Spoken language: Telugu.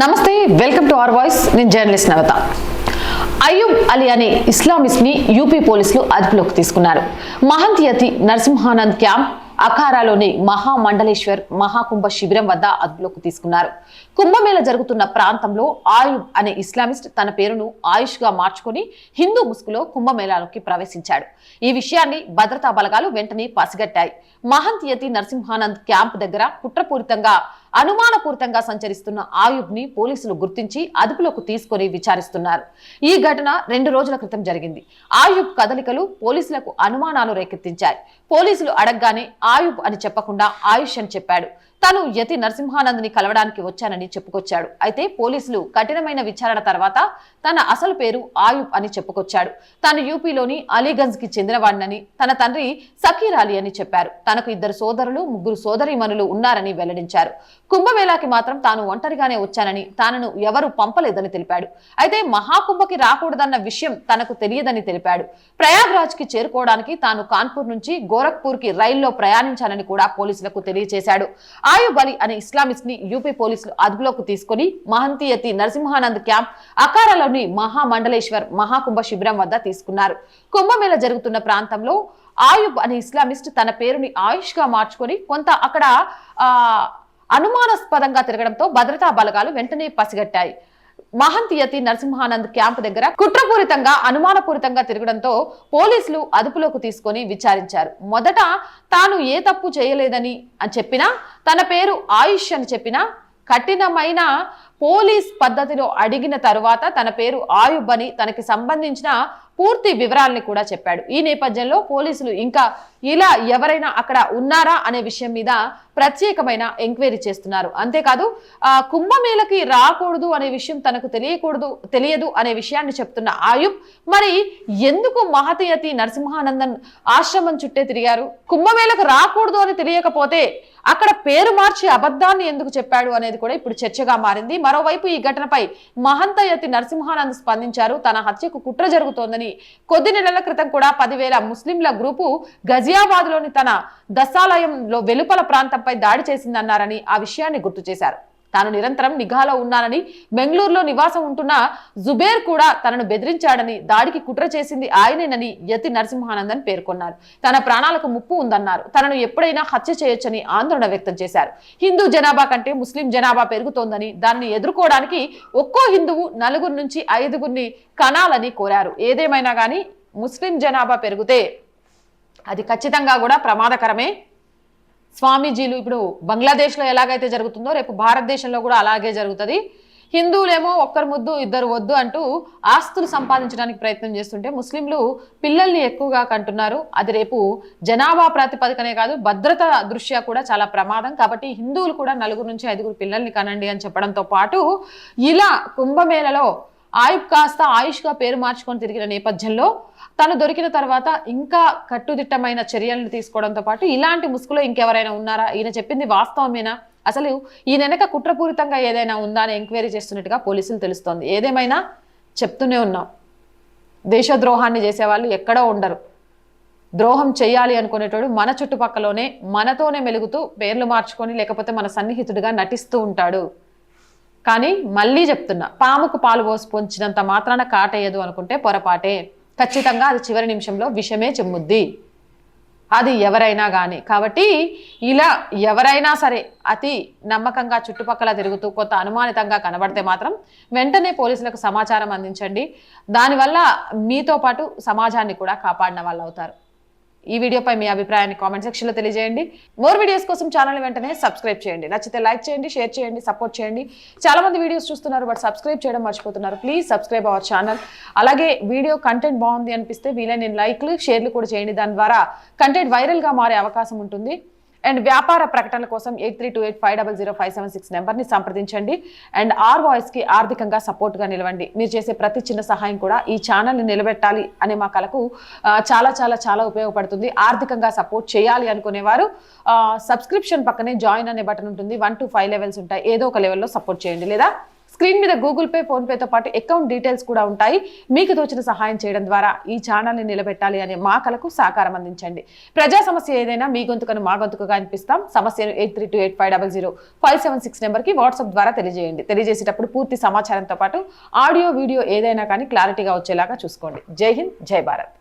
నమస్తే వెల్కమ్ టు అవర్ వాయిస్. నేను జర్నలిస్ట్ నవత. అయ్యూబ్ అలీ అనే ఇస్లామిస్ట్ని యూపీ పోలీసులు అదుపులోకి తీసుకున్నారు. మహంతియతి నరసింహానంద్ క్యాంప్ అఖారాలోని మహామండలేశ్వర్ మహాకుంభ శిబిరం వద్ద అదుపులోకి తీసుకున్నారు. కుంభమేళ జరుగుతున్న ప్రాంతంలో ఆయుబ్ అనే ఇస్లామిస్ట్ తన పేరును ఆయుష్గా మార్చుకొని హిందూ ముసుగులో కుంభమేళాలోకి ప్రవేశించాడు. ఈ విషయాన్ని భద్రతా బలగాలు వెంటనే పసిగట్టాయి. మహంతియతి నరసింహానంద్ క్యాంప్ దగ్గర కుట్రపూరితంగా అనుమానపూరితంగా సంచరిస్తున్న ఆయుబ్ని పోలీసులు గుర్తించి అదుపులోకి తీసుకొని విచారిస్తున్నారు. ఈ ఘటన రెండు రోజుల క్రితం జరిగింది. ఆయుబ్ కదలికలు పోలీసులకు అనుమానాలు రేకెత్తించాయి. పోలీసులు అడగగానే ఆయుబ్ అని చెప్పకుండా ఆయుష్ అని చెప్పాడు. తాను యతి నరసింహానంద్ని కలవడానికి వచ్చానని చెప్పుకొచ్చాడు. అయితే పోలీసులు కఠినమైన విచారణ తర్వాత తన అసలు పేరు ఆయుబ్ అని చెప్పుకొచ్చాడు. తాను యూపీలోని అలీగంజ్కి చెందినవాడినని తన తండ్రి సకీర్ అలీ అని చెప్పారు. తనకు ఇద్దరు సోదరులు ముగ్గురు సోదరిమనులు ఉన్నారని వెల్లడించారు. కుంభమేళాకి మాత్రం తాను ఒంటరిగానే వచ్చానని తానను ఎవరు పంపలేదని తెలిపాడు. అయితే మహాకుంభకి రాకూడదన్న విషయం తనకు తెలియదని తెలిపాడు. ప్రయాగ్రాజ్కి చేరుకోవడానికి తాను కాన్పూర్ నుంచి గోరఖ్పూర్కి రైల్లో ప్రయాణించానని కూడా పోలీసులకు తెలియజేశాడు ఆయుబ్ అనే ఇస్లామిస్ట్ని యూపీ పోలీసులు అదుపులోకి తీసుకుని మహంతియతి నరసింహానంద్ క్యాంప్ అకారాలోని మహామండలేశ్వర్ మహాకుంభ శిబిరం వద్ద తీసుకున్నారు. కుంభమేళ జరుగుతున్న ప్రాంతంలో ఆయుబ్ అనే ఇస్లామిస్ట్ తన పేరుని ఆయుష్గా మార్చుకొని కొంత అక్కడ ఆ అనుమానాస్పదంగా తిరగడంతో భద్రతా బలగాలు వెంటనే పసిగట్టాయి. మహంతియతి నరసింహానంద్ క్యాంప్ దగ్గర కుట్రపూరితంగా అనుమానపూరితంగా తిరగడంతో పోలీసులు అదుపులోకి తీసుకొని విచారించారు. మొదట తాను ఏ తప్పు చేయలేదని అని చెప్పినా తన పేరు ఆయుష్ అని చెప్పినా కఠినమైన పోలీస్ పద్ధతిలో అడిగిన తరువాత తన పేరు ఆయుబ్ అని తనకి సంబంధించిన పూర్తి వివరాల్ని కూడా చెప్పాడు. ఈ నేపథ్యంలో పోలీసులు ఇంకా ఇలా ఎవరైనా అక్కడ ఉన్నారా అనే విషయం మీద ప్రత్యేకమైన ఎంక్వైరీ చేస్తున్నారు. అంతేకాదు ఆ కుంభమేళకి రాకూడదు అనే విషయం తనకు తెలియకూడదు తెలియదు అనే విషయాన్ని చెప్తున్న ఆయుబ్ మరి ఎందుకు మహతయతి నరసింహానందన్ ఆశ్రమం చుట్టే తిరిగారు? కుంభమేళకు రాకూడదు అని తెలియకపోతే అక్కడ పేరు మార్చి అబద్ధాన్ని ఎందుకు చెప్పాడు అనేది కూడా ఇప్పుడు చర్చగా మారింది. మరోవైపు ఈ ఘటనపై మహంతయతి నరసింహానంద్ స్పందించారు. తన హత్యకు కుట్ర జరుగుతోందని కొద్ది నెలల క్రితం కూడా పదివేల ముస్లింల గ్రూపు గజియాబాద్లోని తన దశాలయంలో వెలుపల ప్రాంతంపై దాడి చేసిందన్నారని ఆ విషయాన్ని గుర్తు చేశారు. తాను నిరంతరం నిఘాలో ఉన్నానని బెంగళూరులో నివాసం ఉంటున్న జుబేర్ కూడా తనను బెదిరించాడని దాడికి కుట్ర చేసింది ఆయనేనని యతి నరసింహానందన్ పేర్కొన్నారు. తన ప్రాణాలకు ముప్పు ఉందన్నారు. తనను ఎప్పుడైనా హత్య చేయొచ్చని ఆందోళన వ్యక్తం చేశారు. హిందూ జనాభా కంటే ముస్లిం జనాభా పెరుగుతోందని దాన్ని ఎదుర్కోవడానికి ఒక్కో హిందువు నలుగురు నుంచి ఐదుగురిని కనాలని కోరారు. ఏదేమైనా కానీ ముస్లిం జనాభా పెరిగితే అది ఖచ్చితంగా కూడా ప్రమాదకరమే స్వామీజీలు ఇప్పుడు బంగ్లాదేశ్లో ఎలాగైతే జరుగుతుందో రేపు భారతదేశంలో కూడా అలాగే జరుగుతుంది. హిందువులేమో ఒక్కరు ముద్దు ఇద్దరు వద్దు అంటూ ఆస్తులు సంపాదించడానికి ప్రయత్నం చేస్తుంటే ముస్లింలు పిల్లల్ని ఎక్కువగా కంటున్నారు. అది రేపు జనాభా ప్రాతిపదికనే కాదు భద్రత దృష్ట్యా కూడా చాలా ప్రమాదం. కాబట్టి హిందువులు కూడా నలుగురు నుంచి ఐదుగురు పిల్లల్ని కనండి అని చెప్పడంతో పాటు ఇలా కుంభమేళలో ఆయుబ్ కాస్త ఆయుష్గా పేరు మార్చుకొని తిరిగిన నేపథ్యంలో తను దొరికిన తర్వాత ఇంకా కట్టుదిట్టమైన చర్యలను తీసుకోవడంతో పాటు ఇలాంటి ముసుగులో ఇంకెవరైనా ఉన్నారా? ఈయన చెప్పింది వాస్తవమేనా? అసలు ఈ వెనక కుట్రపూరితంగా ఏదైనా ఉందా అని ఎంక్వైరీ చేస్తున్నట్టుగా పోలీసులు తెలుస్తోంది. ఏదేమైనా చెప్తూనే ఉన్నాం. దేశద్రోహాన్ని చేసేవాళ్ళు ఎక్కడో ఉండరు. ద్రోహం చేయాలి అనుకునేటోడు మన చుట్టుపక్కలోనే మనతోనే మెలుగుతూ పేర్లు మార్చుకొని లేకపోతే మన సన్నిహితుడిగా నటిస్తూ ఉంటాడు. కానీ మళ్ళీ చెప్తున్నా పాముకు పాలు పోసి పొంచినంత మాత్రాన కాటేయదు అనుకుంటే పొరపాటే. ఖచ్చితంగా అది చివరి నిమిషంలో విషమే చెమ్ముద్ది. అది ఎవరైనా కానీ కాబట్టి ఇలా ఎవరైనా సరే అతి నమ్మకంగా చుట్టుపక్కల తిరుగుతూ కొంత అనుమానితంగా కనబడితే మాత్రం వెంటనే పోలీసులకు సమాచారం అందించండి. దానివల్ల మీతో పాటు సమాజాన్ని కూడా కాపాడిన వాళ్ళు అవుతారు ఈ వీడియోపై మీ అభిప్రాయాన్ని కామెంట్ సెక్షన్లో తెలియజేయండి. మోర్ వీడియోస్ కోసం ఛానల్ వెంటనే సబ్స్క్రైబ్ చేయండి. నచ్చితే లైక్ చేయండి షేర్ చేయండి సపోర్ట్ చేయండి. చాలా మంది వీడియోస్ చూస్తున్నారు బట్ సబ్స్క్రైబ్ చేయడం మర్చిపోతున్నారు. ప్లీజ్ సబ్స్క్రైబ్ అవర్ ఛానల్ అలాగే వీడియో కంటెంట్ బాగుంది అనిపిస్తే వీలైన లైక్లు షేర్లు కూడా చేయండి. దాని ద్వారా కంటెంట్ వైరల్గా మారే అవకాశం ఉంటుంది. అండ్ వ్యాపార ప్రకటనల కోసం eight three two eight five double zero five seven six నెంబర్ని సంప్రదించండి. అండ్ ఆర్ వాయిస్కి ఆర్థికంగా సపోర్ట్గా నిలవండి. మీరు చేసే ప్రతి చిన్న సహాయం కూడా ఈ ఛానల్ని నిలబెట్టాలి అనే మా కళకు చాలా చాలా చాలా ఉపయోగపడుతుంది. ఆర్థికంగా సపోర్ట్ చేయాలి అనుకునేవారు సబ్స్క్రిప్షన్ పక్కనే జాయిన్ అనే బటన్ ఉంటుంది. వన్ టు ఫైవ్ లెవెల్స్ ఉంటాయి. ఏదో ఒక లెవెల్లో సపోర్ట్ చేయండి లేదా? స్క్రీన్ మీద గూగుల్ పే ఫోన్పేతో పాటు అకౌంట్ డీటెయిల్స్ కూడా ఉంటాయి. మీకు తోచిన సహాయం చేయడం ద్వారా ఈ ఛానల్ని నిలబెట్టాలి అనే మా కలకు సహకారం అందించండి. ప్రజా సమస్య ఏదైనా మీ గొంతుకను మా గొంతుకుగా అనిపిస్తాం. సమస్యను eight three two eight five double zero five seven six నెంబర్కి వాట్సాప్ ద్వారా తెలియజేయండి. తెలియజేసేటప్పుడు పూర్తి సమాచారంతో పాటు ఆడియో వీడియో ఏదైనా కానీ క్లారిటీగా వచ్చేలాగా చూసుకోండి. జై హింద్ జై భారత్.